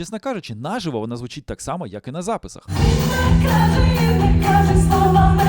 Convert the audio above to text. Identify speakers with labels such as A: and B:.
A: Чесно кажучи, наживо вона звучить так само, як і на записах.
B: Кажи, не кажи слова